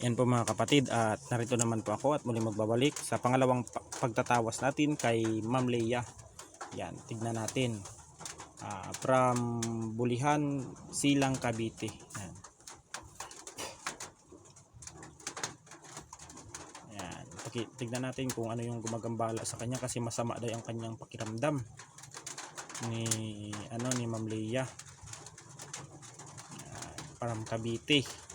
Yan po mga kapatid at narito naman po ako at muli magbabalik sa pangalawang pa- pagtatawas natin kay Ma'am Leia. Yan, tignan natin. Ah, from Bulihan, Silang, Cavite. Yan. Yan. Paki- Tignan natin kung ano yung gumagambala sa kanya kasi masama daw ang kanyang pakiramdam ni ano ni Ma'am Leia. Yan, from Cavite.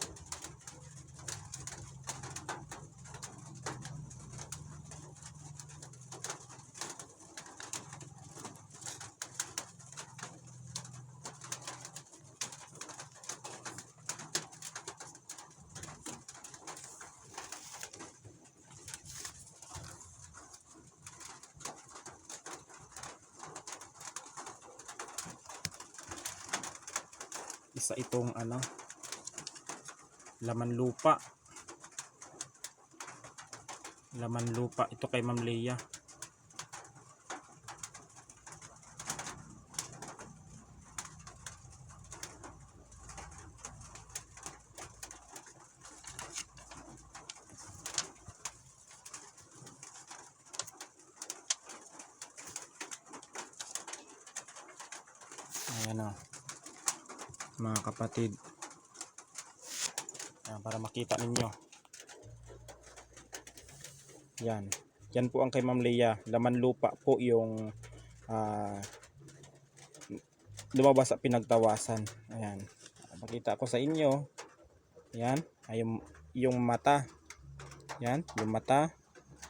Isa itong ano laman lupa. Laman lupa. Ito kay Ma'am Leia. Ayan o mga kapatid. Yan, para makita ninyo. Yan. Yan po ang kay Ma'am Leia. Laman lupa po yung ah, lumabas sa pinagtawasan. Ayan. Makita ko sa inyo. Yan ay yung, yung mata. Yan yung mata.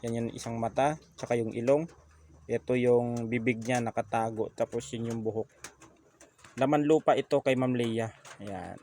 Yan yung isang mata. Tsaka yung ilong. Ito yung bibig niya nakatago. Tapos yun yung buhok laman lupa ito kay Ma'am Leia ayan